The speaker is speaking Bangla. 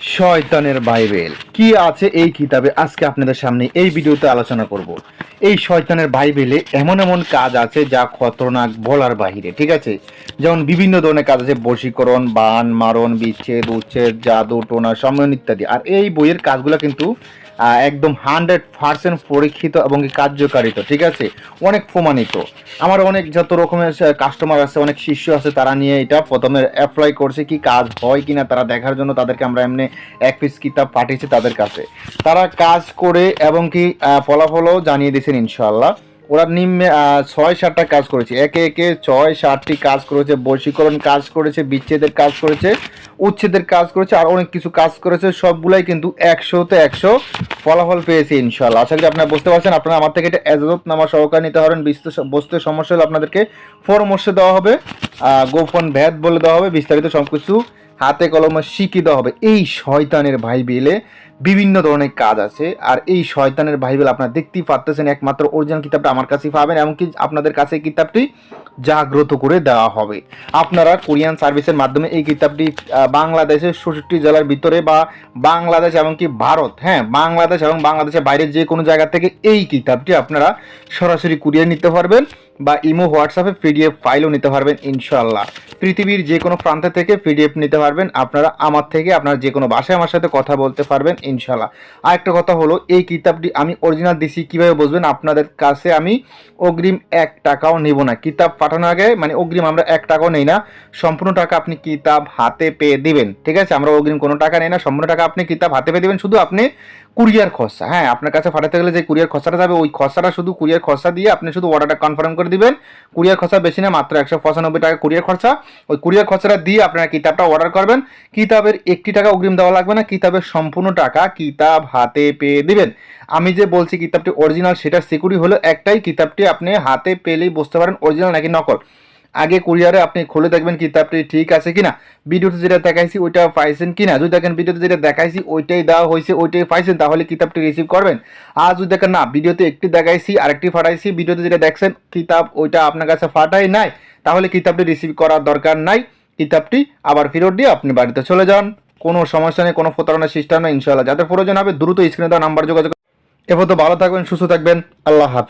শয়তানের বাইবেল। কি আছে এই কিতাবে? আজকে আপনাদের সামনে এই ভিডিওতে আলোচনা করব। এই শয়তানের বাইবেলে এমন এমন কাজ আছে যা খতরনাক বলার বাহিরে, ঠিক আছে? যেমন বিভিন্ন ধরনের কাজ আছে, বশীকরণ, বান, মারণ, বিচ্ছেদ, উচ্ছেদ, জাদু, টোনা সম্মেলন ইত্যাদি। আর এই বইয়ের কাজগুলো কিন্তু একদম হান্ড্রেড পার্সেন্ট পরীক্ষিত এবং কার্যকারিত, ঠিক আছে? অনেক প্রমাণিত। আমার অনেক যত রকমের কাস্টমার আছে, অনেক শিষ্য আছে, তারা নিয়ে এটা প্রথমে অ্যাপ্লাই করছে কি কাজ হয় কি না তারা দেখার জন্য তাদেরকে আমরা এমনি এক পিস কিতাব পাঠিয়েছি তাদের কাছে। তারা কাজ করে এবং কি ফলাফলও জানিয়ে দিয়েছেন ইনশাল্লাহ ওরা নিম্নে ছয় সাতটা কাজ করেছে। একে একে ছয় সাতটি কাজ করেছে, বশীকরণ কাজ করেছে, বিচ্ছেদের কাজ করেছে, উচ্ছেদের কাজ করেছে, আর অনেক কিছু কাজ করেছে। সবগুলাই কিন্তু একশোতে একশো ফলাফল পেয়েছে ইনশাল্লাহ আশা করি আপনারা বুঝতে পারছেন। আপনারা আমার থেকে এটা এজাজত নামা সহকার নিতে বিস্তৃত বসতে সমস্যা হলে আপনাদেরকে পরামর্শ দেওয়া হবে। গোপন ভেদ বলে দেওয়া হবে। বিস্তারিত সব কিছু হাতে কলমে শিক্ষিত হবে। এই শয়তানের বাইবেলে বিভিন্ন ধরনের কাজ আছে। আর এই শয়তানের বাইবেল আপনারা দেখতেই পারতেছেন, একমাত্র অরিজিনাল কিতাবটা আমার কাছেই পাবেন, এমনকি আপনাদের কাছে কিতাবটি জাগ্রত করে দেওয়া হবে। আপনারা কোরিয়ান সার্ভিসের মাধ্যমে এই কিতাবটি বাংলাদেশের ষষ্ঠটি জেলার ভিতরে বা বাংলাদেশ এমনকি ভারত হ্যাঁ বাংলাদেশ এবং বাংলাদেশের বাইরের যে কোনো জায়গা থেকে এই কিতাবটি আপনারা সরাসরি কুরিয়ার নিতে পারবেন বা ইমো, হোয়াটসঅ্যাপে পিডিএফ ফাইলও নিতে পারবেন ইনশাল্লাহ পৃথিবীর যে কোনো প্রান্ত থেকে পিডিএফ নিতে পারবেন, আপনারা আমার থেকে আপনার যে কোনো ভাষায় আমার সাথে কথা বলতে পারবেন ইনশাল্লাহ আরেকটা কথা হলো, এই কিতাবটি আমি অরিজিনাল দিছি, কীভাবে বুঝবেন? আপনাদের কাছে আমি অগ্রিম এক টাকাও নেব না। কিতাব পাঠানোর আগে মানে অগ্রিম আমরা এক টাকাও নেই না। সম্পূর্ণ টাকা আপনি কিতাব হাতে পেয়ে দিবেন, ঠিক আছে? আমরা অগ্রিম কোনো টাকা নেই না, সম্পূর্ণ টাকা আপনি কিতাব হাতে পেয়ে দিবেন, শুধু আপনি কুরিয়ার খরচা। হ্যাঁ আপনার কাছে পাঠাতে গেলে যে কুরিয়ার খরচাটা যাবে, ওই খরচাটা শুধু কুরিয়ার খরচা দিয়ে আপনি শুধু অর্ডারটা কনফার্ম করে দিবেন। কুরিয়ার খরচা বেশি না, মাত্র একশো পঁচানব্বই টাকা কুরিয়ার খরচা। ওই কুরিয়ার খরচাটা দিয়ে আপনারা কিতাবটা অর্ডার করবেন। কিতাবের একটি টাকা অগ্রিম দেওয়া লাগবে না, কিতাবের সম্পূর্ণ টাকা কিতাব হাতে পেয়ে দিবেন। আমি যে বলছি, কিতাবটি অরিজিনাল সেটা সিকিউরিটি হলো একটাই কিতাবটি আপনি হাতে পেলেই বুঝতে পারেন অরিজিনাল নাকি নকল। আগে কুরিয়ারে আপনি খুলে দেখবেন কিতাবটি ঠিক আছে কিনা। ভিডিওতে যেটা দেখাইছি ওইটা পাইছেন কিনা। যদি দেখেন ভিডিওতে যেটা দেখাইছি ওইটাই দেওয়া হয়েছে ওইটাই পাইছেন, তাহলে কিতাবটি রিসিভ করবেন? আর যদি দেখেন না, ভিডিওতে একটি দেখাইছি, আরেকটি ফাটাইছি, ভিডিওতে যেটা দেখছেন কিতাব ওইটা আপনার কাছে ফাটাই নাই, তাহলে কিতাবটি রিসিভ করার দরকার নাই কিতাবটি আবার ফেরত দিয়ে আপনি বাড়িতে চলে যান। কোনো সমস্যা নেই, কোনো প্রতারণার সিস্টেম নেই ইনশাল্লাহ যাদের প্রয়োজন হবে, দ্রুত স্ক্রিনে দেওয়া নাম্বার যোগাযোগ এরপর তো ভালো থাকবেন, সুস্থ থাকবেন, আল্লাহ হাফেজ।